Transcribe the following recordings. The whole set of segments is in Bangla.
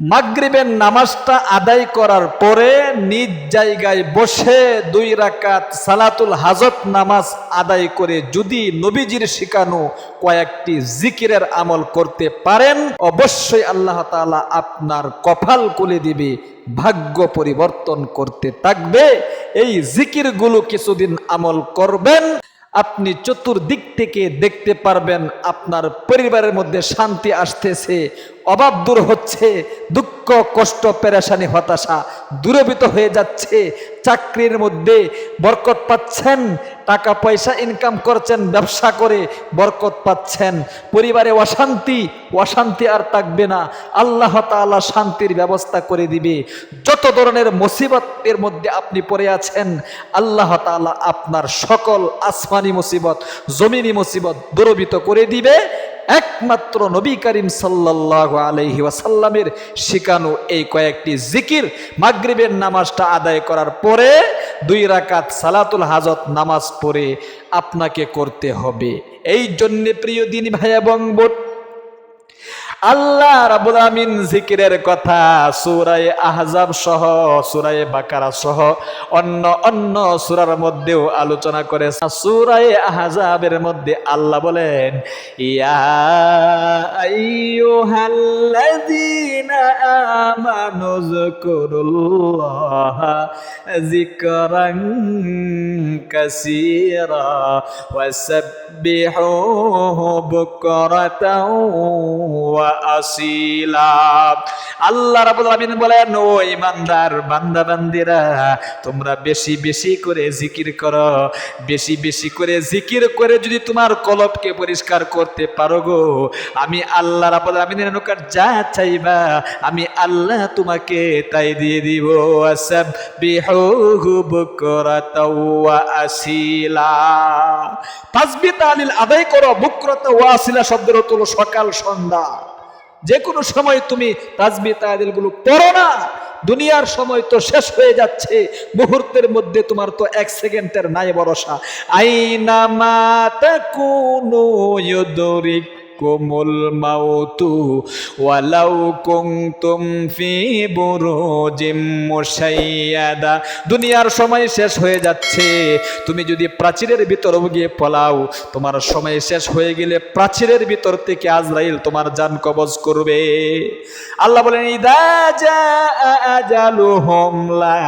মাগরিবের নামাজটা আদায় করার পরে নিজ জায়গায় বসে দুই রাকাত সালাতুল হাজত নামাজ আদায় করে যদি নবীজির শিখানো কয়েকটি জিকিরের আমল করতে পারেন, অবশ্যই আল্লাহ তাআলা আপনার কপাল কুলে দিবে, ভাগ্য পরিবর্তন করতে থাকবে। এই জিকিরগুলো কিছুদিন আমল করবেন, আপনি চতুর্দিক থেকে দেখতে পারবেন আপনার পরিবারের মধ্যে শান্তি আসতেছে অভাব দূর হচ্ছে, দুঃখ, কষ্ট, পেরেশানি, হতাশা দূরবিত হয়ে যাচ্ছে। চাকরির মধ্যে বরকত পাচ্ছেন, টাকা, পয়সা ইনকাম করছেন, ব্যবসা করে বরকত পাচ্ছেন। পরিবারে অশান্তি অশান্তি আর থাকবে না। আল্লাহ তাআলা শান্তির ব্যবস্থা করে দিবে। যত ধরনের মুসিবতের মধ্যে আপনি পড়ে আছেন, আল্লাহ তাআলা আপনার সকল আসমানি মুসিবত, জমিনি মুসিবত দূরবিত করে দিবে। একমাত্র নবী করিম সাল্লাহ আলহি ওয়াসাল্লামের শিকানো এই কয়েকটি জিকির মাগরিবের নামাজটা আদায় করার পরে দুই রাকাত সালাতুল হাজত নামাজ পড়ে আপনাকে করতে হবে। এই জন্যে প্রিয় দিন ভাই এবং বোন আল্লাহ রাবুল আমিন জিকিরের কথা সুরায় আহজাব সহ, সুরায় বাকারা সহ, অন্য অন্য সুরার মধ্যেও আলোচনা করে সুরায় আহজাবের মধ্যে আল্লাহ বলেন, ইয়া বুকরাতাও আসিলা। আল্লাহ রাব্বুল আলামিন বলেন, ও ইমানদার বান্দা, বান্দিরা, তোমরা বেশি বেশি করে জিকির করো। বেশি বেশি করে জিকির করে যদি তোমার কলবকে পরিষ্কার করতে পারো গো। আমি আল্লাহ রাব্বুল আলামিনের নিকট যা চাইবা, আমি আল্লাহ তোমাকে তাই দিয়ে দিব। আসাবিহু বুকরাতাও ওয়া আসিলা। তাসবিহ তাহলিল আদায় করো, বুকরাতা ওয়া আসিলা শব্দের হলো সকাল, সন্ধ্যা। যে কোনো সময় তুমি তাজবি তায়াদিলগুলো গুলো পড়ো না। দুনিয়ার সময় তো শেষ হয়ে যাচ্ছে। মুহূর্তের মধ্যে তোমার তো এক সেকেন্ডের নাই ভরসা। আইনামা কোনো ইউদরিক। কুমুল মাউতু ওয়ালাউ কুনতুম ফি বুরুজিম মুশাইয়াদা। দুনিয়ার সময় শেষ হয়ে যাচ্ছে। তুমি যদি প্রাচীরের ভিতর গিয়ে পলাও, তোমার সময় শেষ হয়ে গেলে প্রাচীরের ভিতর থেকে আজরাইল তোমার জান কবজ করবে। আল্লাহ বলেন, ইদা জা আজালুহুম লা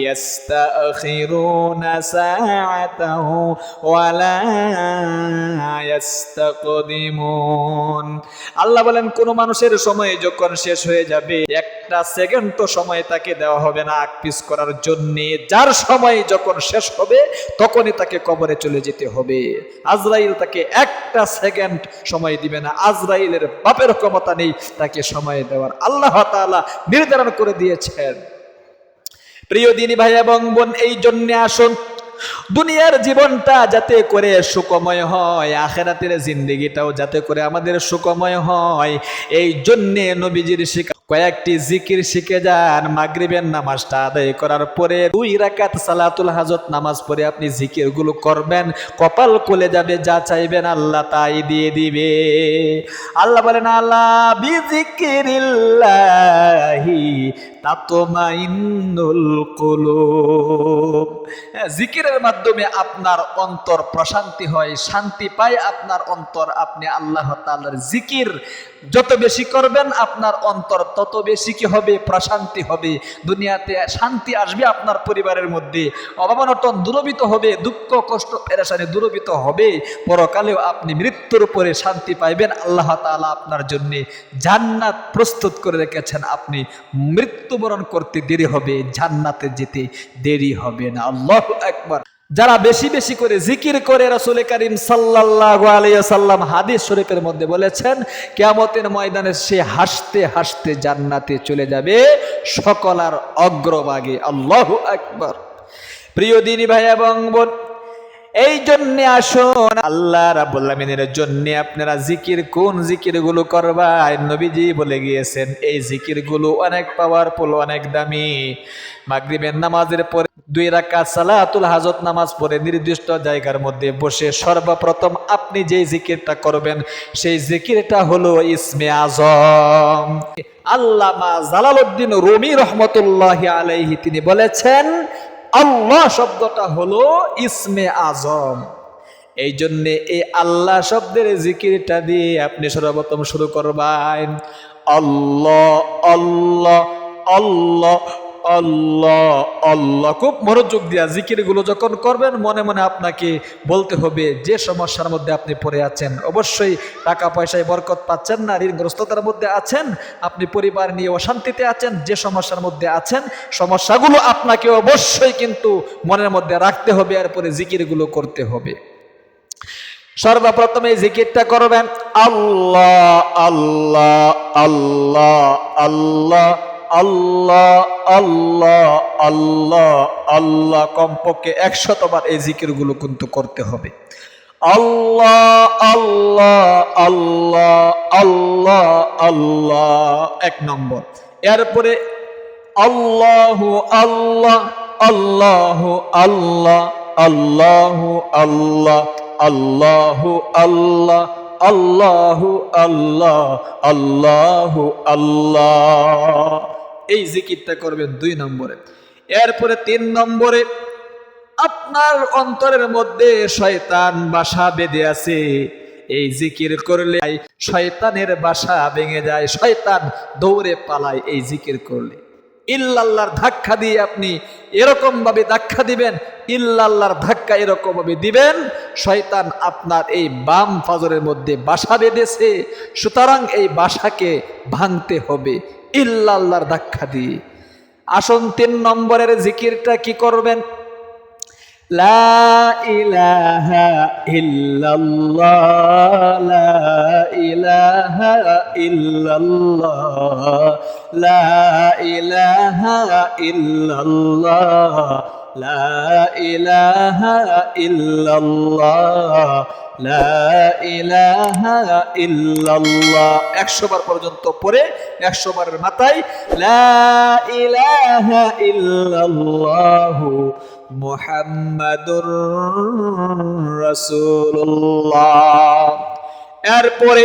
ইয়াস্তাখিরুনা সাআতাহু ওয়ালা ইয়াস্তাকদিমুন আল্লাহ বলেন, কোন মানুষের সময় যখন শেষ হয়ে যাবে, একটা সেকেন্ড তো সময় তাকে দেওয়া হবে না আকপিস করার জন্য। যার সময় যখন শেষ হবে, তখনই তাকে কবরে চলে যেতে হবে। আজরাইল তাকে একটা সেকেন্ড সময় দিবে না। আজরাইলের বাপের ক্ষমতা নেই তাকে সময় দেওয়ার। আল্লাহ তাআলা নির্ধারণ করে দিয়েছেন। প্রিয় দিনী ভাই এবং বোন, এই জন্য আসুন দুনিয়ার জীবনটা যাতে করে সুকময় হয় আখেরাতের জিন্দিগিটাও যাতে করে আমাদের সুকময় হয় এই জন্যে নবীজির শিকা কয়েকটি জিকির শিখে যান মাগরিবের নামাজটা আদায় করার পরে দুই রাকাত সালাতুল হাজত নামাজ পড়ে আপনি জিকিরগুলো করবেন কপাল কোলে যাবে যা চাইবেন আল্লাহ তাই দিয়ে দিবে। আল্লাহ বলেন আল্লাহ কুলুব হ্যাঁ, জিকিরের মাধ্যমে আপনার অন্তর প্রশান্তি হয়, শান্তি পায় আপনার অন্তর। আপনি আল্লাহ তাআলার জিকির যত বেশি করবেন, আপনার অন্তর তত বেশি কি হবে? প্রশান্তি হবে। দুনিয়াতে শান্তি আসবে আপনার পরিবারের মধ্যে। অভাবনটন দূরবিত হবে, দুঃখ, কষ্ট, পেরেশানি দূরবিত হবে। পরকালেও আপনি মৃত্যুর উপরে শান্তি পাইবেন। আল্লাহ তাআলা আপনার জন্যে জান্নাত প্রস্তুত করে রেখেছেন। আপনি মৃত্যুবরণ করতে দেরি হবে, জান্নাতে যেতে দেরি হবে না। আল্লাহ একবার যারা বেশি বেশি করে জিকির করে রসুল করিম সাল্লাল্লাহু আলাইহি সাল্লাম হাদিস শরীফের মধ্যে বলেছেন, কিয়ামতের ময়দানে সে হাসতে হাসতে জান্নাতে চলে যাবে সকলার অগ্রভাগে। আল্লাহ একবার প্রিয় দিনী ভাই এবং বোন এই জন্য আসুন, আল্লাহ রাব্বুল আলামিনের জন্য আপনারা জিকির, কোন জিকিরগুলো করবা নবীজি বলে গিয়েছেন, এই জিকিরগুলো অনেক পাওয়ারফুল অনেক দামি। মাগরিবের নামাজের পরে দুই রাকাত সালাতুল হাজত নামাজ পড়ে নির্দিষ্ট জায়গার মধ্যে বসে সর্বপ্রথম আপনি যে জিকিরটা করবেন, সেই জিকিরটা হলো ইসমে আজম। আল্লামা জালালউদ্দিন রুমি রহমতুল্লাহ আলাইহি তিনি বলেছেন আল্লাহ শব্দটা হলো ইসমে আজম। এই জন্যে এই আল্লাহ শব্দের জিকিরটা দিয়ে আপনি সর্বপ্রথম শুরু করবেন। আল্লাহ আল্লাহ আল্লাহ আল্লাহ আল্লাহ। খুব মনোযোগ দিয়া জিকিরগুলো যখন করবেন, মনে মনে আপনাকে বলতে হবে, যে সমস্যার মধ্যে আপনি পড়ে আছেন। অবশ্যই টাকা পয়সায় বরকত পাচ্ছেন না, ঋণগ্রস্ততার মধ্যে আছেন, আপনি পরিবার নিয়ে অশান্তিতে আছেন, যে সমস্যার মধ্যে আছেন, সমস্যাগুলো আপনাকে অবশ্যই কিন্তু মনের মধ্যে রাখতে হবে এরপরে জিকিরগুলো করতে হবে। সর্বপ্রথমে জিকিরটা করবেন, আল্লাহ আল্লাহ আল্লাহ আল্লাহ। আল্লাহ আল্লাহ আল্লাহ আল্লাহ কমপক্ষে একশতবার এই জিকিরগুলো কিন্তু করতে হবে। আল্লাহ আল্লাহ আল্লাহ আল্লাহ আল্লাহ, এক নম্বর। এরপরে আল্লাহু আল্লাহ আল্লাহ আল্লাহ আল্লাহ আল্লাহ আল্লাহ আল্লাহ, আল্লাহু আল্লাহ আল্লাহ আল্লাহ। এই জিকিরটা করবেন দুই নম্বরে। এরপরে তিন নম্বরে, আপনার অন্তরের মধ্যে শয়তান বাসা বেঁধে আছে। এই জিকির করলে শয়তানের বাসা ভেঙে যায়, শয়তান দৌড়ে পালায় এই জিকির করলে। ইল্লাল্লাহর ধাক্কা দিয়ে আপনি এরকম ভাবে ধাক্কা দিবেন, ইল্লাল্লাহর ধাক্কা এরকম ভাবে দিবেন, শয়তান আপনার এই বাম ফাজরের মধ্যে বাসা বেঁধেছে। সুতরাং এই বাসাকে ভাঙতে হবে। ইল্লাল্লাহর ধাক্কা দিয়ে। আসুন তিন নম্বরের জিকিরটা কি করবেন? লা ইলাহা লা ইলাহা লা ইলাহা লা ইলাহা ইল্লাল্লাহ, লা ইলাহা ইল্লাল্লাহ। একশো বার পর্যন্ত পরে একশো বারের মাথায়, লা ইলাহা ইল্লাল্লাহু মুহাম্মাদুর এরপরে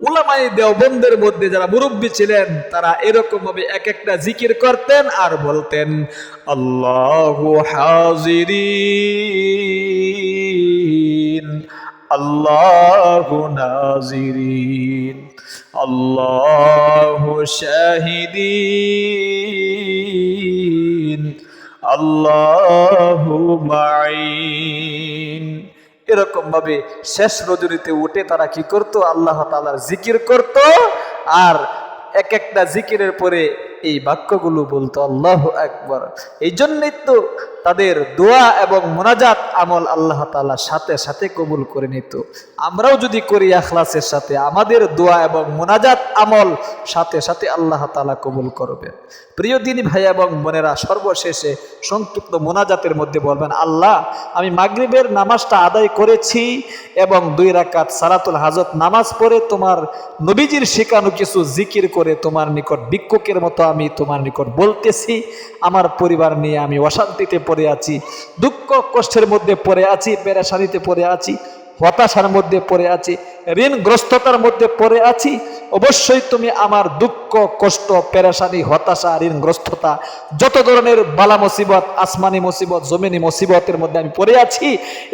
উলামাই দেওবন্দের মধ্যে যারা মুরব্বী ছিলেন, তারা এরকম ভাবে এক একটা জিকির করতেন আর বলতেন, আল্লাহু হাজিরিন, আল্লাহু নাজিরিন, আল্লাহু শাহিদিন, আল্লাহু মাইন এরকম ভাবে শেষ রজনীতে উঠে তারা কি করতো? আল্লাহ তালার জিকির করত। আর এক একটা জিকিরের পরে এই বাক্যগুলো বলতো, আল্লাহ একবার এই জন্যই তো তাদের দোয়া এবং মোনাজাত আমল আল্লাহ তালা সাথে সাথে কবুল করে নিত। আমরাও যদি করি আখলাসের সাথে, আমাদের দোয়া এবং মোনাজাত আমল সাথে সাথে আল্লাহ তালা কবুল করবেন। প্রিয় দিনী ভাই এবং বোনেরা, সর্বশেষে সংক্ষিপ্ত মোনাজাতের মধ্যে বলবেন, আল্লাহ, আমি মাগরিবের নামাজটা আদায় করেছি এবং দুই রাকাত সালাতুল হাজত নামাজ পড়ে তোমার নবীজির শেখানো কিছু জিকির করে তোমার নিকট ভিক্ষুকের মতো আমি তোমার নিকট বলতেছি, আমার পরিবার নিয়ে আমি অশান্তিতে পড়ে আছি, দুঃখ কষ্টের মধ্যে পড়ে আছি, পেরেশানিতে পড়ে আছি, হতাশার মধ্যে পড়ে আছি ঋণগ্রস্ততার মধ্যে পড়ে আছি, অবশ্যই তুমি আমার দুঃখ, কষ্ট, পেরেশানি, হতাশা, ঋণগ্রস্ততা, যত ধরনের বালা মুসিবত, আসমানি মুসিবত, জমিনি মুসিবতের মধ্যে আমি পড়ে আছি,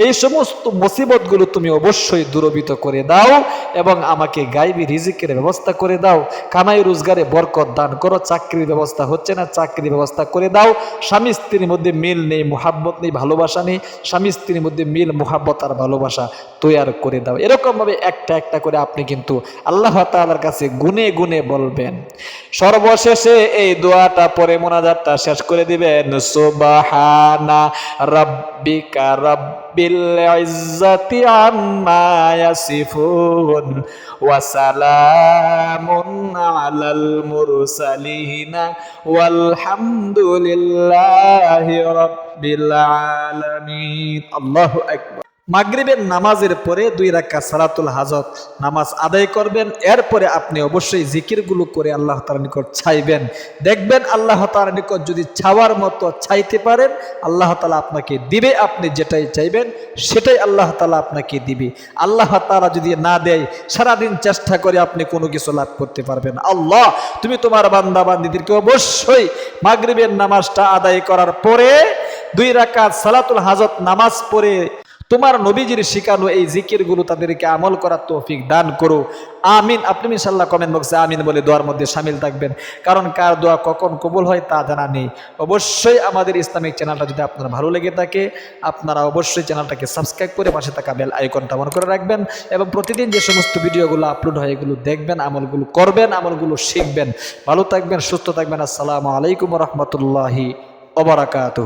এই সমস্ত মুসিবতগুলো তুমি অবশ্যই দূরবিত করে দাও এবং আমাকে গাইবি রিজিকের ব্যবস্থা করে দাও। কামাই, রোজগারে বরকত দান করো, চাকরির ব্যবস্থা হচ্ছে না, চাকরির ব্যবস্থা করে দাও। স্বামী স্ত্রীর মধ্যে মিল নেই, মোহাব্বত নেই, ভালোবাসা নেই, স্বামী স্ত্রীর মধ্যে মিল, মোহাব্বত আর ভালোবাসা তৈয়ার করে দাও। এরকমভাবে একটা একটা করে আপনি কিন্তু আল্লাহ তাআলার কাছে গুনে গুনে বলবেন। সর্বশেষে এই দোয়াটা পরে মোনাজাতটা শেষ করে দিবেন। সুবহানা রাব্বিকা রাব্বিল ইজ্জাতি আম্মা ইয়াসিফুন ওয়া সালামুন আলাল ওয়ালহামদুলিল্লাহি রাব্বিল আলামিন। আল্লাহু আকবার। মাগরিবের নামাজের পরে দুই রাকাত সালাতুল হাজত নামাজ আদায় করবেন। এরপরে আপনি অবশ্যই জিকিরগুলো করে আল্লাহ তাআলার নিকট ছাইবেন দেখবেন আল্লাহ তাআলার নিকট যদি ছাওয়ার মতো ছাইতে পারেন, আল্লাহ তালা আপনাকে দিবে, আপনি যেটাই চাইবেন সেটাই আল্লাহ তালা আপনাকে দিবে। আল্লাহ তাআলা যদি না দেয়, সারাদিন চেষ্টা করে আপনি কোনো কিছু লাভ করতে পারবেন। আল্লাহ, তুমি তোমার বান্দা বান্দিদেরকে অবশ্যই মাগরিবের নামাজটা আদায় করার পরে দুই রাকাত সালাতুল হাজত নামাজ পড়ে তোমার নবীজির শিখানো এই জিকিরগুলো তাদেরকে আমল করার তৌফিক দান করো। আমিন। আপনি ইনশাল্লাহ কমেন্ট বক্সে আমিন বলে দোয়ার মধ্যে সামিল থাকবেন। কারণ কার দোয়া কখন কবুল হয় তা জানা নেই। অবশ্যই আমাদের ইসলামিক চ্যানেলটা যদি আপনার ভালো লেগে থাকে, আপনারা অবশ্যই চ্যানেলটাকে সাবস্ক্রাইব করে পাশে থাকা বেল আইকনটা অন করে রাখবেন এবং প্রতিদিন যে সমস্ত ভিডিওগুলো আপলোড হয়, এগুলো দেখবেন, আমলগুলো করবেন, আমলগুলো শিখবেন। ভালো থাকবেন, সুস্থ থাকবেন। আসসালামু আলাইকুম রহমতুল্লাহি ওবরাকাতু